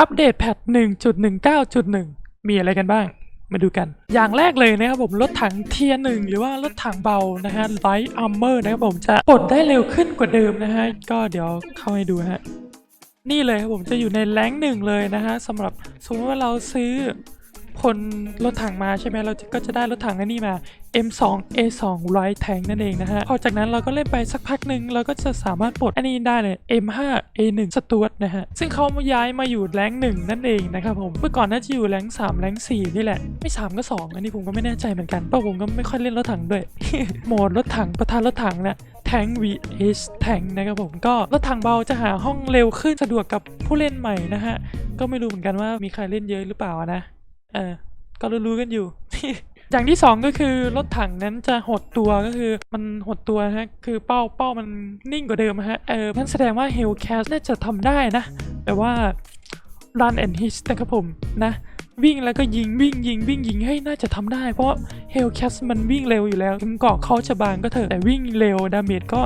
อัปเดตแพท1.19.1 มีอะไรกันบ้าง มาดูกัน อย่างแรกเลยนะครับผม รถถังเทียหนึ่งหรือว่ารถถังเบานะฮะไลท์อัมเมอร์นะครับผมจะปลดได้เร็วขึ้นกว่าเดิมนะฮะ ก็เดี๋ยวเข้าให้ดูฮะ นี่เลยครับผมจะอยู่ในแรงหนึ่งเลยนะฮะสำหรับสมมติว่าเราซื้อ พลรถถังมาใช่ไหมเราก็จะได้รถถังอันนี้มา M2 A2 Light Tank นั่นเองนะฮะ พอจากนั้นเราก็เล่นไปสักพักหนึ่งเราก็จะสามารถปลดอันนี้ได้เลย M5 A1 สต u ว r นะฮะ ซึ่งเขาย้ายมาอยู่แรงหนึ่งนั่นเองนะครับผม เมื่อก่อนน่าจะอยู่แรง3แรง4นี่แหละ ไม่ 3 ก็ 2 อันนี้ผมก็ไม่แน่ใจเหมือนกันเพราะผมก็ไม่ค่อยเล่นรถถังด้วย โหมดรถถังประธานรถถังเนี่ยแทง vs แทงนะครับผมก็รถถังเบาจะหาห้องเร็วขึ้นสะดวกกับผู้เล่นใหม่นะฮะ ก็ไม่รู้เหมือนกันว่ามีใครเล่นเยอะหรือเปล่านะ เออก็รู้ๆกันอยู่ อย่างที่สองก็คือรถถังนั้นจะหดตัวก็คือมันหดตัวฮะคือเป้าเป้ามันนิ่งกว่าเดิมฮะเออนั่นแสดงว่า Hellcat น่าจะทำได้นะ แต่ว่า Run and Hit นะครับผมนะ วิ่งแล้วก็ยิงวิ่งยิงวิ่งยิงให้น่าจะทำได้ เพราะ Hellcat มันวิ่งเร็วอยู่แล้วถึงเกาะเขาจะบางก็เถอะแต่วิ่งเร็วดาเมจก็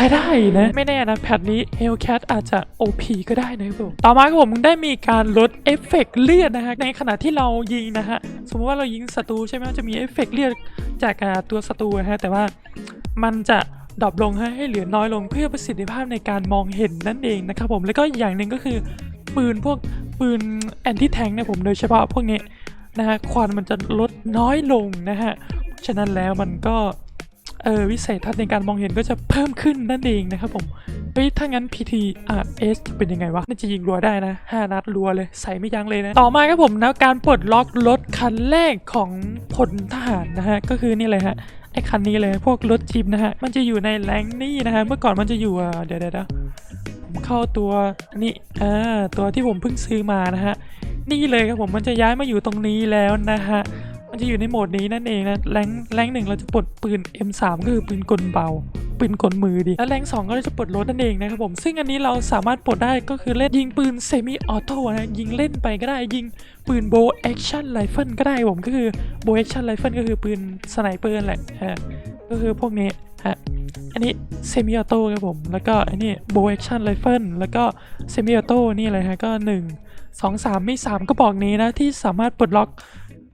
ช้ได้นะ ไม่แน่นะแพทนี้ Hellcat อาจจะ OP ก็ได้นะครับผมต่อมาครับผมได้มีการลดเอฟเฟกต์เลือดนะฮะในขณะที่เรายิงนะฮะสมมติว่าเรายิงศัตรูใช่ไหมจะมีเอฟเฟกต์เลือดจากตัวศัตรูนะฮะแต่ว่ามันจะดรอปลงให้เหลือน้อยลงเพื่อประสิทธิภาพในการมองเห็นนั่นเองนะครับผมแล้วก็อีกอย่างหนึ่งก็คือปืนพวกปืนแอนตี้แทงเนี่ยผมโดยเฉพาะพวกนี้นะฮะควันมันจะลดน้อยลงนะฮะฉะนั้นแล้วมันก็ เออวิสัยทัศน์ในการมองเห็นก็จะเพิ่มขึ้นนั่นเองนะครับผมเฮ้ยถ้างั้น PT RS จะเป็นยังไงวะน่าจะยิงรัวได้นะ 5 นัดรัวเลยใส่ไม่ยั้งเลยนะ ต่อมาครับผมนะการปลดล็อกรถคันแรกของพลทหารนะฮะ ก็คือนี่เลยฮะไอคันนี้เลยพวกรถจิบนะฮะ มันจะอยู่ในแรงนี่นะฮะ เมื่อก่อนมันจะอยู่อะเดี๋ยวเดี๋ยวเดี๋ยวผมเข้าตัวนี่อ่าตัวที่ผมเพิ่งซื้อมานะฮะ นี่เลยครับผมมันจะย้ายมาอยู่ตรงนี้แล้วนะฮะ มันจะอยู่ในโหมดนี้นั่นเองนะแรงแรงหนึ่งเราจะปลดปืน M3 ก็คือปืนกลเบา ปืนกลมือดีแล้วแรงสองก็จะปลดรถนั่นเองนะครับผมซึ่งอันนี้เราสามารถปลดได้ก็คือเล่นยิงปืนเซมิออโต้นะยิงเล่นไปก็ได้ยิงปืนโบแอคชั่นไรเฟิลก็ได้ผมก็คือโบแอคชั่นไรเฟิลก็คือปืนสไนเปอร์แหละฮะก็คือพวกนี้ฮะอันนี้เซมิออโต้ครับผมแล้วก็อันนี้โบแอคชั่นไรเฟิลแล้วก็เซมิออโต้นี่เลยฮะก็ 1 2 3 มี 3ก็บอกนี้นะที่สามารถปลดล็อก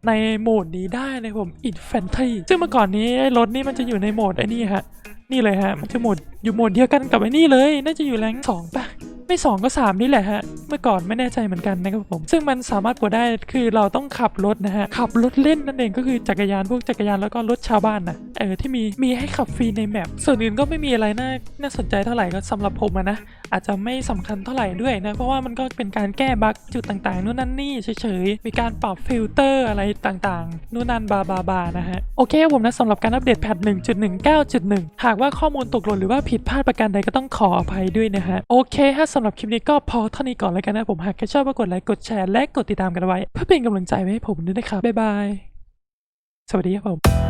ในโหมดนี้ได้นะผม Infantry ซึ่งเมื่อก่อนนี้รถนี่มันจะอยู่ในโหมดไอ้นี่ฮะ นี่เลยฮะ มันจะโหมดอยู่โหมดเดียวกันกับไอ้นี่เลย น่าจะอยู่แรงสองป่ะไม่สองก็สามนี่แหละฮะ เมื่อก่อนไม่แน่ใจเหมือนกันนะครับผม ซึ่งมันสามารถปลดได้คือเราต้องขับรถนะฮะ ขับรถเล่นนั่นเองก็คือจักรยานพวกจักรยานแล้วก็รถชาวบ้านนะเออที่มีมีให้ขับฟรีในแมปส่วนอื่นก็ไม่มีอะไรน่าน่าสนใจเท่าไหร่ก็สำหรับผมนะ อาจจะไม่สำคัญเท่าไหร่ด้วยนะ เพราะว่ามันก็เป็นการแก้บั๊กจุดต่างๆนู่นนั่นนี่เฉยๆ มีการปรับฟิลเตอร์อะไรต่างๆนู่นนั่นบาบาบานะฮะ โอเคครับผมนะสำหรับการอัปเดตแพท1.19.1 หากว่าข้อมูลตกหล่นหรือว่าผิดพลาดประการใดก็ต้องขออภัยด้วยนะฮะ โอเคฮะสำหรับคลิปนี้ก็พอเท่านี้ก่อนแล้วกันนะผมหากใครชอบก็กดไลค์กดแชร์และกดติดตามกันไว้ เพื่อเป็นกำลังใจให้ผมด้วยนะครับบ๊ายบายสวัสดีครับผม